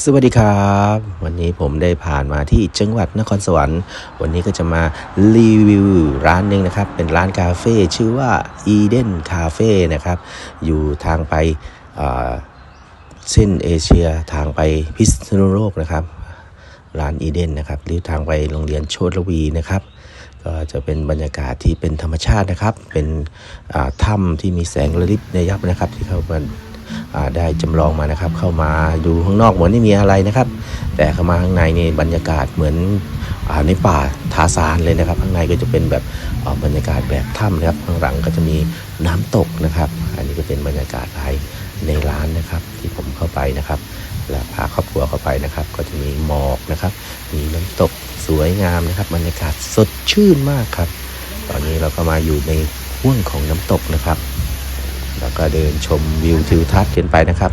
สวัสดีครับ วันนี้ผมได้ผ่านมาที่จังหวัดนครสวรรค์ วันนี้ก็จะมารีวิวร้านหนึ่งนะครับ เป็นร้านคาเฟ่ชื่อว่า Eden Cafe นะครับ อยู่ทางไปเส้นเอเชียทางไปพิษณุโลกนะครับ ร้านอีเดนนะครับ หรือทางไปโรงเรียนโชตรวีนะครับ ก็จะเป็นบรรยากาศที่เป็นธรรมชาตินะครับ เป็นถ้ำที่มีแสงระลิบระยับนะครับที่เข้ามาอ่า ได้จำลองมานะครับ เข้ามาดูข้างนอกเหมือนไม่มีอะไรนะครับ แต่เข้ามาข้างในนี่บรรยากาศเหมือนอในป่าทาซานเลยนะครับ ข้างในก็จะเป็นแบบบรรยากาศแบบถ้ำนะครับ ข้างหลังก็จะมีน้ำตกนะครับ อันนี้ก็เป็นบรรยากาศภายในร้านนะครับที่ผมเข้าไปนะครับและพาครอบครัวเข้าไปนะครับ ก็จะมีหมอกนะครับ มีน้ำตกสวยงามนะครับ บรรยากาศสดชื่นมากครับ ตอนนี้เราก็มาอยู่ในห่วงของน้ำตกนะครับ แล้วก็เดินชมวิวทิวทัศน์กันไปนะครับ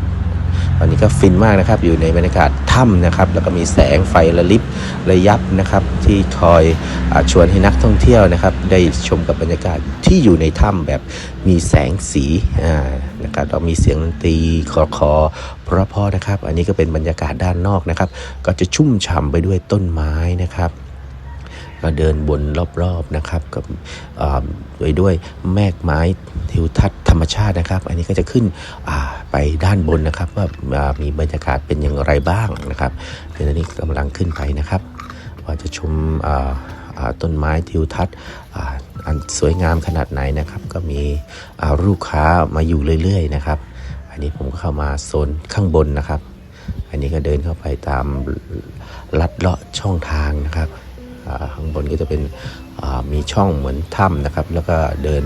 ตอนนี้ก็ฟินมากนะครับอยู่ในบรรยากาศถ้ำนะครับ แล้วก็มีแสงไฟระลิบระยับนะครับ ที่คอยอชวนให้นักท่องเที่ยวนะครับ ได้ชมกับบรรยากาศที่อยู่ในถ้ำแบบมีแสงสีนะครับเรามีเสียงดนตรีคอคอเพราะพอนะครับ อันนี้ก็เป็นบรรยากาศด้านนอกนะครับ ก็จะชุ่มฉ่ำไปด้วยต้นไม้นะครับ ก็เดินบนรอบๆนะครับกับอ่าโดยด้วยแมกไม้ทิวทัศน์ธรรมชาตินะครับ อันนี้ก็จะขึ้นไปด้านบนนะครับ ว่ามีบรรยากาศเป็นอย่างไรบ้างนะครับเดี๋ยวนี้กำลังขึ้นไปนะครับว่าจะชมต้นไม้ทิวทัศน์อันสวยงามขนาดไหนนะครับ ก็มีลูกค้ามาอยู่เรื่อยๆนะครับ อันนี้ผมก็เข้ามาโซนข้างบนนะครับ อันนี้ก็เดินเข้าไปตามลัดเลาะช่องทางนะครับ ข้างบนก็จะเป็นมีช่องเหมือนถ้ำนะครับ แล้วก็เดิน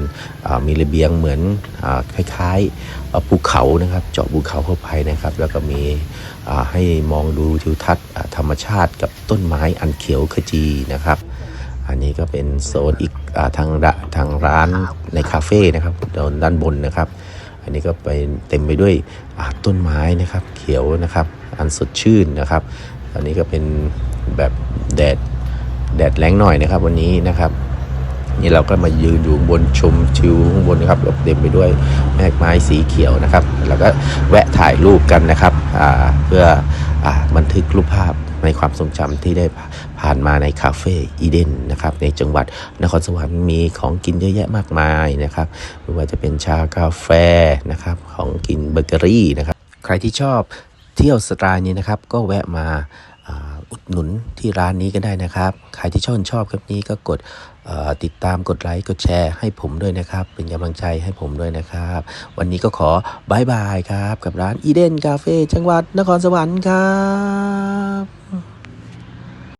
มีระเบียงเหมือนอคล้ายๆภูเขานะครับ เจาะภูเขาเข้าไปนะครับ แล้วก็มีให้มองดูทิวทัศน์ธรรมชาติกับต้นไม้อันเขียวขจีนะครับ อันนี้ก็เป็นโซนอีกอทางระทางร้านในคาเฟ่นะครับด,ด้านบนนะครับ อันนี้ก็ไปเต็มไปด้วยต้นไม้นะครับ เขียวนะครับ อันสดชื่นนะครับ อันนี้ก็เป็นแบบแดด แดดแรงหน่อยนะครับ วันนี้นะครับ นี่เราก็มายืนอยู่บนชมชิวข้างบนนะครับเต็มไปด้วยแมกไม้สีเขียวนะครับ แล้วก็แวะถ่ายรูปกันนะครับเพื่ออบันทึกรูปภาพในความทรงจำที่ได้ผ่านมาในคาเฟ่อีเดนนะครับในจังหวัดนครสวรรค์มีของกินเยอะแยะมากมายนะครับไม่ว่าจะเป็นชากาแฟนะครับของกินเบเกอรี่นะครับ ใครที่ชอบเที่ยวสไตล์นี้นะครับ ก็แวะมา อุดหนุนที่ร้านนี้ก็ได้นะครับ ใครที่ชอบชอบคลิปนี้ก็กดติดตามกดไลค์กดแชร์ให้ผมด้วยนะครับ เป็นกำลังใจให้ผมด้วยนะครับ วันนี้ก็ขอบายบายครับ กับร้านอีเดนคาเฟ่จังหวัดนครสวรรค์ครับ